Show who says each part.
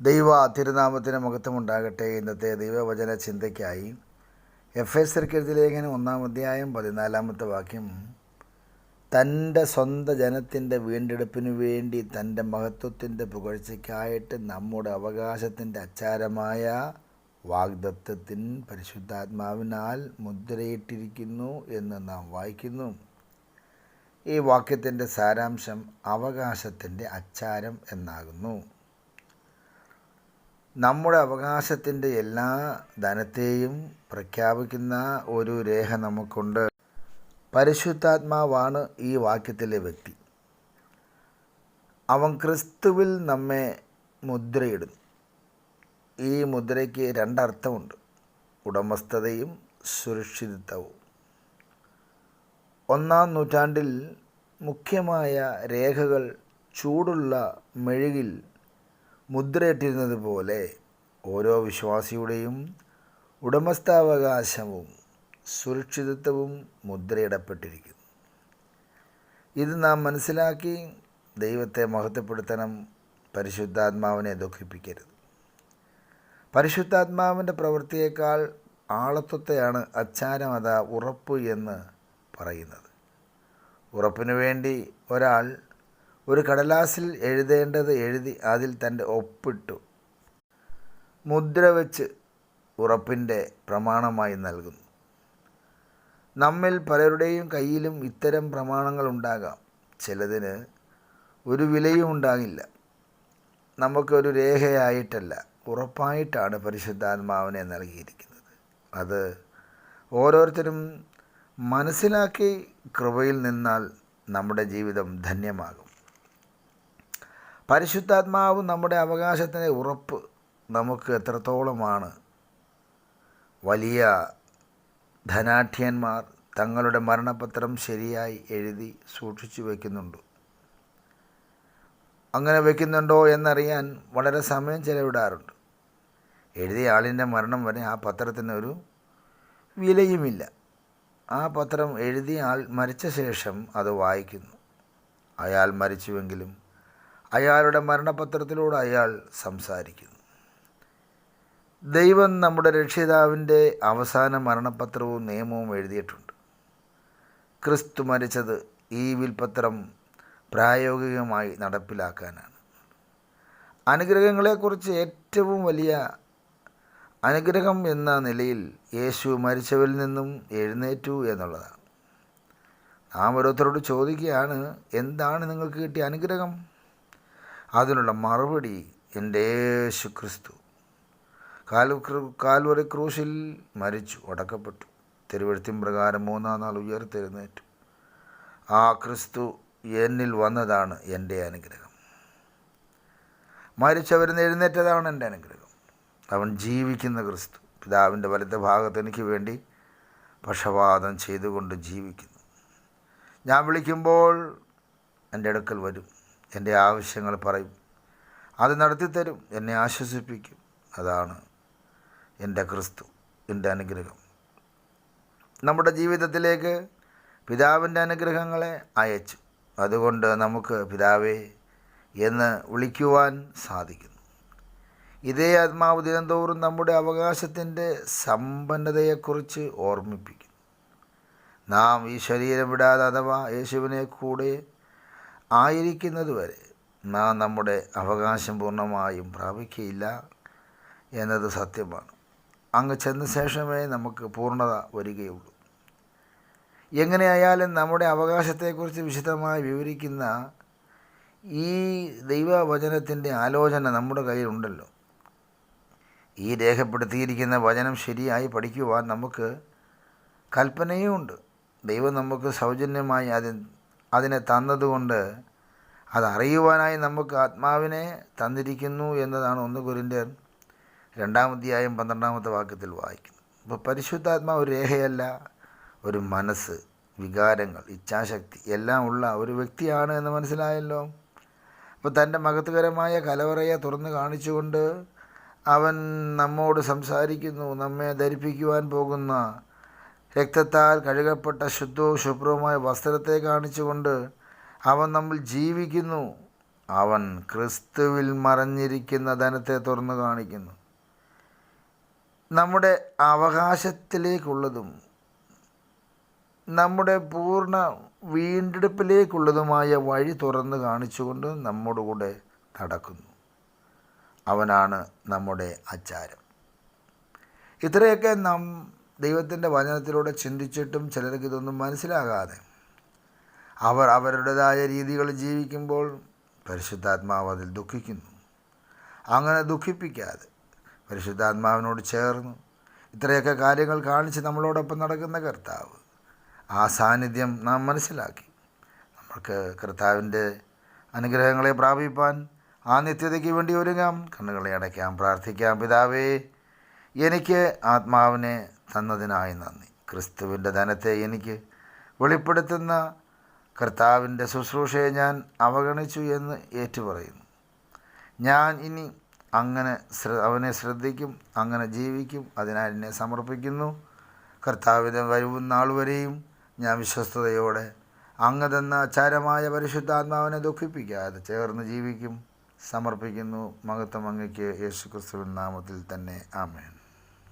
Speaker 1: ദൈവ തിരുനാമത്തിന് മഹത്വമുണ്ടാകട്ടെ ഇന്നത്തെ ദൈവവചന ചിന്തയ്ക്കായി എഫ് എസ് എഴുതിയ ലേഖനം ഒന്നാം അധ്യായം പതിനാലാമത്തെ വാക്യം. തന്റെ സ്വന്തം ജനത്തിന്റെ വീണ്ടെടുപ്പിനു വേണ്ടി തന്റെ മഹത്വത്തിന്റെ പുകഴ്ചയ്ക്കായിട്ട് നമ്മുടെ അവകാശത്തിന്റെ അച്ചാരമായ വാഗ്ദത്വത്തിൻ പരിശുദ്ധാത്മാവിനാൽ മുദ്രയിട്ടിരിക്കുന്നു എന്ന് നാം വായിക്കുന്നു. ഈ വാക്യത്തിന്റെ സാരാംശം അവകാശത്തിന്റെ അച്ചാരം എന്നാകുന്നു. നമ്മുടെ അവകാശത്തിന്റെ എല്ലാ ധനത്തെയും പ്രഖ്യാപിക്കുന്ന ഒരു രേഖ നമുക്കുണ്ട്. പരിശുദ്ധാത്മാവാണ് ഈ വാക്യത്തിലെ വ്യക്തി. അവൻ ക്രിസ്തുവിൽ നമ്മെ മുദ്രയിടുന്നു ഈ മുദ്രയ്ക്ക് രണ്ടർത്ഥമുണ്ട്. ഉടമസ്ഥതയും സുരക്ഷിതത്വവും. ഒന്നാം നൂറ്റാണ്ടിൽ മുഖ്യമായ രേഖകൾ ചൂടുള്ള മെഴുകിൽ മുദ്രയിട്ടിരുന്നത് പോലെ ഓരോ വിശ്വാസിയുടെയും ഉടമസ്ഥാവകാശവും സുരക്ഷിതത്വവും മുദ്രയിടപ്പെട്ടിരിക്കുന്നു. ഇത് നാം മനസ്സിലാക്കി ദൈവത്തെ മഹത്വപ്പെടുത്തണം പരിശുദ്ധാത്മാവിനെ ദുഃഖിപ്പിക്കരുത്. പരിശുദ്ധാത്മാവിന്റെ പ്രവൃത്തിയേക്കാൾ ആളത്വത്തെയാണ് അച്ചാരമത ഉറപ്പ് എന്ന് പറയുന്നത്. ഉറപ്പിനു വേണ്ടി ഒരാൾ ഒരു കടലാസിൽ എഴുതേണ്ടത് എഴുതി അതിൽ തന്റെ ഒപ്പിട്ടു. മുദ്ര വെച്ച് ഉറപ്പിന്റെ പ്രമാണമായി നൽകുന്നു. നമ്മിൽ പലരുടെയും കയ്യിലും ഇത്തരം പ്രമാണങ്ങൾ ഉണ്ടാകാം. ചിലതിന് ഒരു വിലയും ഉണ്ടാകില്ല. നമുക്കൊരു രേഖയായിട്ടല്ല ഉറപ്പായിട്ടാണ് പരിശുദ്ധാത്മാവിനെ നൽകിയിരിക്കുന്നത്. അത് ഓരോരുത്തരും മനസ്സിലാക്കി കൃപയിൽ നിന്നാൽ നമ്മുടെ ജീവിതം ധന്യമാകും. പരിശുദ്ധാത്മാവ് നമ്മുടെ അവകാശത്തിന്റെ ഉറപ്പ് നമുക്ക് എത്രത്തോളമാണ്? വലിയ ധനാഠ്യന്മാർ തങ്ങളുടെ മരണപത്രം ശരിയായി എഴുതി സൂക്ഷിച്ചു വയ്ക്കുന്നുണ്ട് അങ്ങനെ വയ്ക്കുന്നുണ്ടോ എന്നറിയാൻ വളരെ സമയം ചെലവിടാറുണ്ട്. എഴുതിയ ആളിന്റെ മരണം വരെ ആ പത്രത്തിന് ഒരു വിലയുമില്ല. ആ പത്രം എഴുതിയ ആൾ മരിച്ച ശേഷം അത് വായിക്കുന്നു. അയാൾ മരിച്ചുവെങ്കിലും അയാളുടെ മരണപത്രത്തിലൂടെ അയാൾ സംസാരിക്കുന്നു. ദൈവം നമ്മുടെ രക്ഷിതാവിന്റെ അവസാന മരണപത്രവും നിയമവും എഴുതിയിട്ടുണ്ട്. ക്രിസ്തു മരിച്ചത് ഈ വിൽപത്രം പ്രായോഗികമായി നടപ്പിലാക്കാനാണ്. അനുഗ്രഹങ്ങളെക്കുറിച്ച് ഏറ്റവും വലിയ അനുഗ്രഹം എന്ന നിലയിൽ യേശു മരിച്ചവരിൽ നിന്നും എഴുന്നേറ്റു എന്നുള്ളതാണ്. നാം ഓരോരുത്തരോട് ചോദിക്കുകയാണ് എന്താണ് നിങ്ങൾക്ക് കിട്ടിയ അനുഗ്രഹം? അതിനുള്ള മറുപടി എന്റെ യേശു ക്രിസ്തു കാൽ കാൽവറി ക്രൂശിൽ മരിച്ചു അടക്കപ്പെട്ടു തിരുവഴുത്തിൻ പ്രകാരം മൂന്നാം നാൾ ഉയർത്തെഴുന്നേറ്റു. ആ ക്രിസ്തു എന്നിൽ വന്നതാണ് എന്റെ അനുഗ്രഹം. മരിച്ചവർ എഴുന്നേറ്റതാണ് എന്റെ അനുഗ്രഹം. അവൻ ജീവിക്കുന്ന ക്രിസ്തു പിതാവിന്റെ വലത്തെ ഭാഗത്ത് എനിക്ക് വേണ്ടി പക്ഷപാതം ചെയ്തുകൊണ്ട് ജീവിക്കുന്നു. ഞാൻ വിളിക്കുമ്പോൾ എന്റെ അടുക്കൽ വരും. എന്റെ ആവശ്യങ്ങൾ പറയും. അത് നടത്തിത്തരും എന്നെ ആശ്വസിപ്പിക്കും. അതാണ് എന്റെ ക്രിസ്തു എന്റെ അനുഗ്രഹം. നമ്മുടെ ജീവിതത്തിലേക്ക് പിതാവിന്റെ അനുഗ്രഹങ്ങളെ അയച്ചു. അതുകൊണ്ട് നമുക്ക് പിതാവേ എന്ന് വിളിക്കുവാൻ സാധിക്കുന്നു. ഇതേ ആത്മാവ് ദിനംതോറും നമ്മുടെ അവകാശത്തിന്റെ സമ്പന്നതയെക്കുറിച്ച് ഓർമ്മിപ്പിക്കുന്നു. നാം ഈ ശരീരം വിടാതെ അഥവാ യേശുവിനെ കൂടെ ആയിരിക്കുന്നത് വരെ നാം നമ്മുടെ അവകാശം പൂർണമായും പ്രാപിക്കുകയില്ല എന്നത് സത്യമാണ്. അങ്ങ് ചെന്ന ശേഷമേ നമുക്ക് പൂർണത വരികയുള്ളൂ. എങ്ങനെയായാലും നമ്മുടെ അവകാശത്തെക്കുറിച്ച് വിശദമായി വിവരിക്കുന്ന ഈ ദൈവവചനത്തിന്റെ ആലോചന നമ്മുടെ കയ്യിലുണ്ടല്ലോ. ഈ രേഖപ്പെടുത്തിയിരിക്കുന്ന വചനം ശരിയായി പഠിക്കുവാൻ നമുക്ക് കൽപ്പനയും ഉണ്ട് ദൈവം നമുക്ക് സൗജന്യമായി അതിന് അതിനെ തന്നതുകൊണ്ട് അതറിയുവാനായി നമുക്ക് ആത്മാവിനെ തന്നിരിക്കുന്നു എന്നതാണ് ഒന്ന് കുരിന്റെ രണ്ടാമധ്യായം പന്ത്രണ്ടാമത്തെ വാക്യത്തിൽ വായിക്കുന്നത്. അപ്പോൾ പരിശുദ്ധാത്മാവ് ഒരു രേഖയല്ല ഒരു മനസ്സ് വികാരങ്ങൾ ഇച്ഛാശക്തി എല്ലാം ഉള്ള ഒരു വ്യക്തിയാണ് എന്ന് മനസ്സിലായല്ലോ. അപ്പോൾ തന്റെ മഹത്വകരമായ കലവറയെ തുറന്നു കാണിച്ചുകൊണ്ട് അവൻ നമ്മോട് സംസാരിക്കുന്നു നമ്മെ ധരിപ്പിക്കുവാൻ പോകുന്ന രക്തത്താൽ കഴുകപ്പെട്ട ശുദ്ധവും ശുഭ്രവുമായ വസ്ത്രത്തെ കാണിച്ചുകൊണ്ട് അവൻ നമ്മൾ ജീവിക്കുന്നു. അവൻ ക്രിസ്തുവിൽ മറഞ്ഞിരിക്കുന്ന ധനത്തെ തുറന്നു കാണിക്കുന്നു. നമ്മുടെ അവകാശത്തിലേക്കുള്ളതും നമ്മുടെ പൂർണ വീണ്ടെടുപ്പിലേക്കുള്ളതുമായ വഴി തുറന്നു കാണിച്ചുകൊണ്ട് നമ്മുടെ കൂടെ നടക്കുന്നു. അവനാണ് നമ്മുടെ ആചാരം. ഇത്രയൊക്കെ നാം ദൈവത്തിന്റെ വചനത്തിലൂടെ ചിന്തിച്ചിട്ടും ചിലർക്ക് ഇതൊന്നും മനസ്സിലാകാതെ അവർ അവരുടേതായ രീതികൾ ജീവിക്കുമ്പോൾ പരിശുദ്ധാത്മാവ് അതിൽ ദുഃഖിക്കുന്നു. അങ്ങനെ ദുഃഖിപ്പിക്കാതെ പരിശുദ്ധാത്മാവിനോട് ചേർന്നു. ഇത്രയൊക്കെ കാര്യങ്ങൾ കാണിച്ച് നമ്മളോടൊപ്പം നടക്കുന്ന കർത്താവ് ആ സാന്നിധ്യം നാം മനസ്സിലാക്കി. നമ്മൾക്ക് കർത്താവിന്റെ അനുഗ്രഹങ്ങളെ പ്രാപിപ്പാൻ ആ നിത്യതയ്ക്ക് വേണ്ടി ഒരുങ്ങാം. കണ്ണുകളെ അടയ്ക്കാം പ്രാർത്ഥിക്കാം. പിതാവേ എനിക്ക് ആത്മാവിനെ തന്നതിനായി നന്ദി. ക്രിസ്തുവിന്റെ ധനത്തെ എനിക്ക് വെളിപ്പെടുത്തുന്ന കർത്താവിന്റെ ശുശ്രൂഷയെ ഞാൻ അവഗണിച്ചു എന്ന് ഏറ്റുപറയുന്നു. ഞാൻ ഇനി അങ്ങനെ അവനെ ശ്രദ്ധിക്കും അങ്ങനെ ജീവിക്കും അതിനാൽ എന്നെ സമർപ്പിക്കുന്നു. കർത്താവിന്റെ വരും നാൾ വരെയും ഞാൻ വിശ്വസ്തയോടെ അങ്ങ് തന്ന അച്ചാരമായ പരിശുദ്ധാത്മാവിനെ ദുഃഖിപ്പിക്കാതെ ചേർന്ന് ജീവിക്കും. സമർപ്പിക്കുന്നു മഹത്വം അങ്ങയ്ക്ക് യേശു ക്രിസ്തുവിൻ നാമത്തിൽ തന്നെ. ആമേൻ.